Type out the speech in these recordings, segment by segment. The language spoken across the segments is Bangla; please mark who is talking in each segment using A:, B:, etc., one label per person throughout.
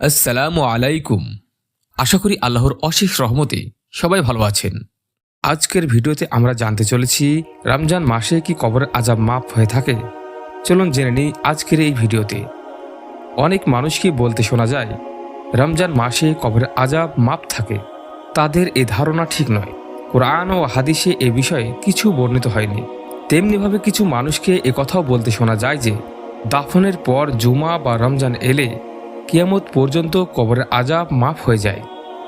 A: আসসালামু আলাইকুম। আশা করি আল্লাহর অশেষ রহমতে সবাই ভালো আছেন। আজকের ভিডিওতে আমরা জানতে চলেছি, রমজান মাসে কি কবরের আজাব মাপ হয়ে থাকে? চলুন জেনে নিই আজকের এই ভিডিওতে। অনেক মানুষকে বলতে শোনা যায়, রমজান মাসে কবরের আজাব মাপ থাকে। তাদের এ ধারণা ঠিক নয়। কোরআন ও হাদিসে এ বিষয়ে কিছু বর্ণিত হয়নি। তেমনিভাবে কিছু মানুষকে কথাও বলতে শোনা যায় যে, দাফনের পর জুমা বা রমজান এলে কিয়ামত পর্যন্ত কবরের আজাব মাফ হয়ে যায়।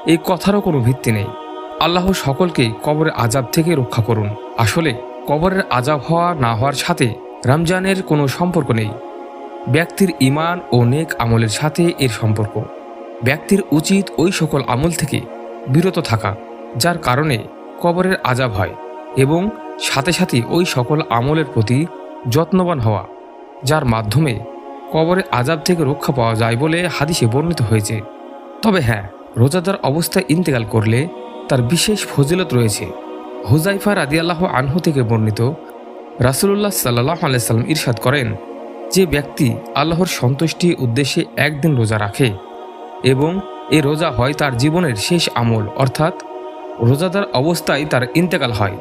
A: এই কথারও কোনো ভিত্তি নেই। আল্লাহ সকলকে কবরের আজাব থেকে রক্ষা করুন। আসলে কবরের আজাব হওয়া না হওয়ার সাথে রমজানের কোনো সম্পর্ক নেই। ব্যক্তির ইমান ও নেক আমলের সাথে এর সম্পর্ক। ব্যক্তির উচিত ওই সকল আমল থেকে বিরত থাকা, যার কারণে কবরের আজাব হয় এবং সাথে সাথে ওই সকল আমলের প্রতি যত্নবান হওয়া, যার মাধ্যমে কবরে আজাব থেকে রক্ষা পাওয়া যায় বলে হাদিসে বর্ণিত হয়েছে। তবে হ্যাঁ রোজাদার অবস্থায় ইন্তেকাল করলে তার বিশেষ ফজিলত রয়েছে। হুজাইফা রাদিয়াল্লাহ আনহু থেকে বর্ণিত, রাসুলুল্লাহ সাল্লাহ আলাইসাল্লাম ইরশাদ করেন, যে ব্যক্তি আল্লাহর সন্তুষ্টি উদ্দেশ্যে একদিন রোজা রাখে এবং এ রোজা হয় তার জীবনের শেষ আমল, অর্থাৎ রোজাদার অবস্থায় তার ইন্তেকাল হয়,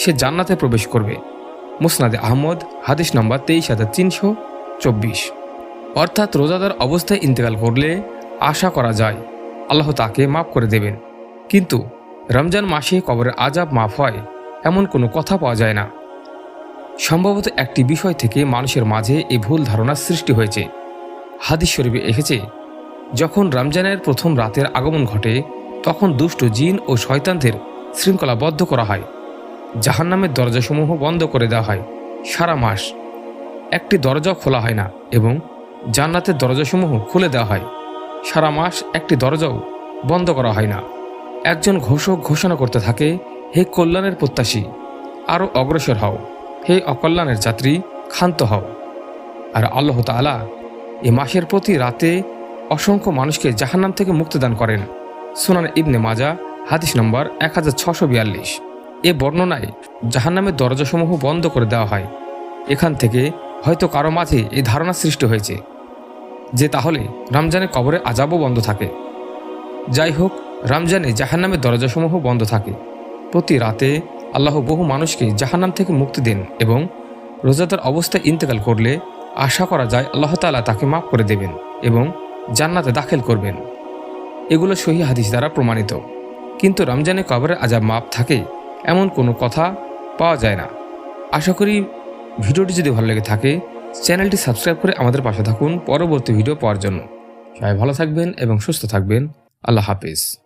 A: সে জান্নাতে প্রবেশ করবে। মুসনাদে আহমদ, হাদিস নম্বর তেইশ হাজার তিনশো চব্বিশ। অর্থাৎ রোজাদার অবস্থায় ইন্তেকাল করলে আশা করা যায় আল্লাহ তাকে মাফ করে দেবেন। কিন্তু রমজান মাসে কবরের আজাব মাফ হয় এমন কোনো কথা পাওয়া যায় না। সম্ভবত একটি বিষয় থেকে মানুষের মাঝে এই ভুল ধারণার সৃষ্টি হয়েছে। হাদিস শরীফে এসেছে, যখন রমজানের প্রথম রাতের আগমন ঘটে, তখন দুষ্ট জিন ও শয়তানদের শৃঙ্খলাবদ্ধ করা হয়। জাহান্নামের দরজাসমূহ বন্ধ করে দেওয়া হয় সারা মাস। একটি দরজাও খোলা হয় না এবং জান্নাতের দরজাসমূহ খুলে দেওয়া হয়। সারা মাস একটি দরজাও বন্ধ করা হয় না। একজন ঘোষক ঘোষণা করতে থাকে, হে কল্যাণের প্রত্যাশী আরও অগ্রসর হও। হে অকল্যাণের যাত্রী, ক্ষান্ত হও। আর আল্লাহ তাআলা এ মাসের প্রতি রাতে অসংখ্য মানুষকে জাহান্নাম থেকে মুক্তিদান করেন। সুনান ইবনে মাজা, হাদিস নম্বর এক হাজার ছশো বিয়াল্লিশ। এ বর্ণনায় জাহান্নামের দরজাসমূহ বন্ধ করে দেওয়া হয়। এখান থেকে হয়তো কারও মাঝে এই ধারণা সৃষ্টি হয়েছে যে তাহলে রমজানে কবরে আজাবও বন্ধ থাকে। যাই হোক, রমজানে জাহান্নামের দরজাসমূহ বন্ধ থাকে। প্রতি রাতে আল্লাহ বহু মানুষকে জাহান্নাম থেকে মুক্তি দেন এবং রোজাদার অবস্থায় ইন্তেকাল করলে আশা করা যায় আল্লাহ তাআলা তাকে মাফ করে দেবেন এবং জান্নাতে দাখিল করবেন। এগুলো সহি হাদিস দ্বারা প্রমাণিত। কিন্তু রমজানে কবরের আজাব মাপ থাকে এমন কোনো কথা পাওয়া যায় না। আশা করি ভিডিওটি যদি ভালো লেগে থাকে, চ্যানেলটি সাবস্ক্রাইব করে আমাদের পাশে থাকুন পরবর্তী ভিডিও পাওয়ার জন্য। সবাই ভালো থাকবেন এবং সুস্থ থাকবেন। আল্লাহ হাফিজ।